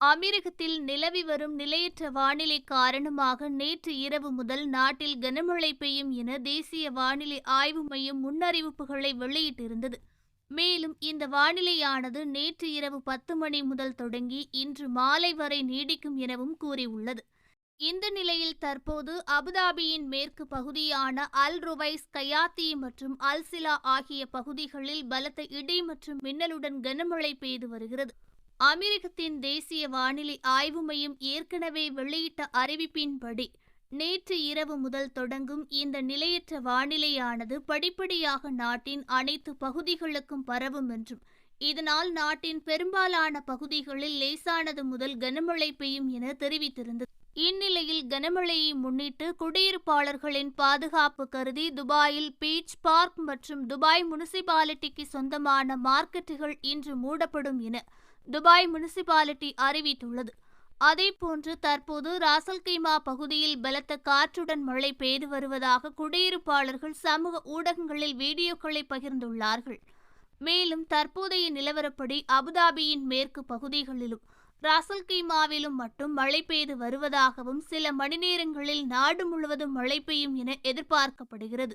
அமீரகத்தில் நிலவி வரும் நிலையற்ற வானிலை காரணமாக நேற்று இரவு முதல் நாட்டில் கனமழை பெய்யும் என தேசிய வானிலை ஆய்வு மையம் முன்னறிவிப்புகளை வெளியிட்டிருந்தது. மேலும் இந்த வானிலையானது நேற்று இரவு பத்து மணி முதல் தொடங்கி இன்று மாலை வரை நீடிக்கும் எனவும் கூறியுள்ளது. இந்த நிலையில் தற்போது அபுதாபியின் மேற்கு பகுதியான அல் ருவைஸ் கயாத்தி மற்றும் அல்சிலா ஆகிய பகுதிகளில் பலத்த இடி மற்றும் மின்னலுடன் கனமழை பெய்து வருகிறது. அமெரிக்கத்தின் தேசிய வானிலை ஆய்வு மையம் ஏற்கனவே வெளியிட்ட அறிவிப்பின்படி நேற்று இரவு முதல் தொடங்கும் இந்த நிலையற்ற வானிலையானது படிப்படியாக நாட்டின் அனைத்து பகுதிகளுக்கும் பரவும் என்றும் இதனால் நாட்டின் பெரும்பாலான பகுதிகளில் லேசானது முதல் கனமழை பெய்யும் என தெரிவித்திருந்தது. இந்நிலையில் கனமழையை முன்னிட்டு குடியிருப்பாளர்களின் பாதுகாப்பு கருதி துபாயில் பீச் பார்க் மற்றும் துபாய் முனிசிபாலிட்டிக்கு சொந்தமான மார்க்கெட்டுகள் இன்று மூடப்படும் என துபாய் முனிசிபாலிட்டி அறிவித்துள்ளது. அதேபோன்று தற்போது ராசல்கைமா பகுதியில் பலத்த காற்றுடன் மழை பெய்து வருவதாக குடியிருப்பாளர்கள் சமூக ஊடகங்களில் வீடியோக்களை பகிர்ந்துள்ளார்கள். மேலும் தற்போதைய நிலவரப்படி அபுதாபியின் மேற்கு பகுதிகளிலும் ராசல்கீமாவிலும் மட்டும் மழை பெய்து வருவதாகவும் சில மணி நேரங்களில் நாடு முழுவதும் மழை பெய்யும் என எதிர்பார்க்கப்படுகிறது.